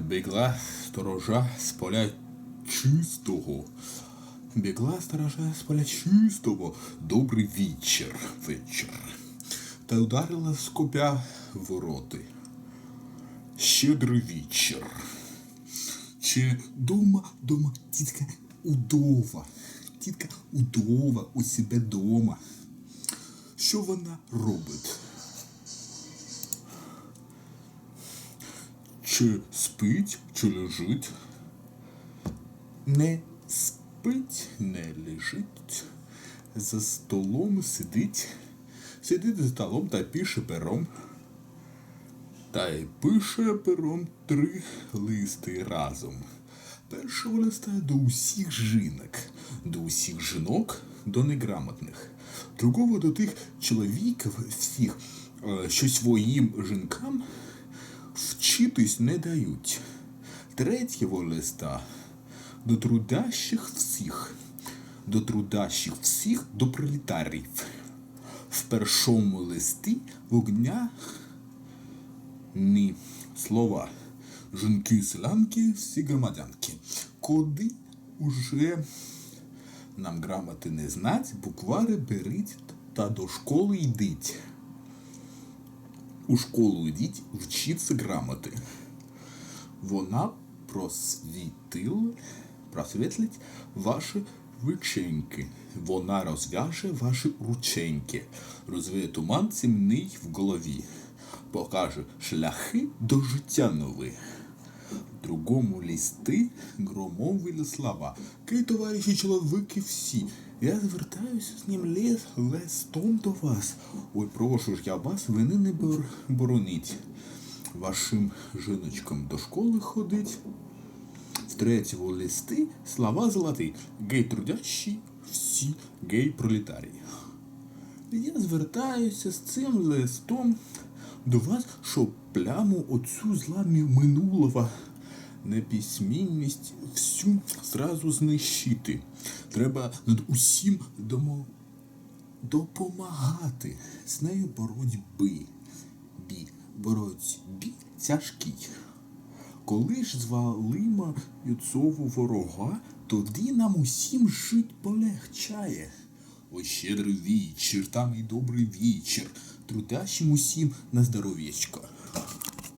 Бігла сторожа з поля чистого. Бігла сторожа з поля чистого. Добрий вечір, вечір. Та ударила з копя вороти. Щедрий вечір. Чи дома, дома, тітка удова. Тітка удова у себе дома. Що вона робить? Чи спить, чи лежить? Не спить, не лежить. За столом сидить. Сидить за столом та пише пером. Та й пише пером три листи разом. Першого листа до усіх жінок, до усіх жінок, до неграмотних. Другого до тих чоловіків всіх, е, що своїм жінкам вчитись не дають. Третього листа до трудящих всіх, до трудящих всіх до пролетарів. В першому листі вогня ні слова. Жінки, селянки, всі громадянки. Куди уже нам грамоти не знать, буквари беріть та до школи йдіть. У школу йдіть, вчиться грамоти. Вона просвітила, просвітлить ваші виченьки. Вона розв'яже ваші рученьки, розвіє туман цімний в голові, покаже шляхи до життя нові. Другому лісти громові слова. Кей, товариші чоловіки всі, я звертаюся з ним ліс листом до вас. Ой, прошу ж я вас, вини не бор- бороніть. Вашим жіночкам до школи ходить. В третьому листи слова золоті. Гей трудящі, всі гей пролетарії. Я звертаюся з цим листом до вас, щоб пляму оцю зла мі- минулого неписьмінність всю зразу знищити. Треба над усім домо... допомагати. З нею боротьби. Бі. Боротьбі тяжкій. Коли ж звалимо юцову ворога, тоді нам усім жить полегчає. Ой, щедрий вічір, там і добрий вічір, трудящим усім на здоров'ячко.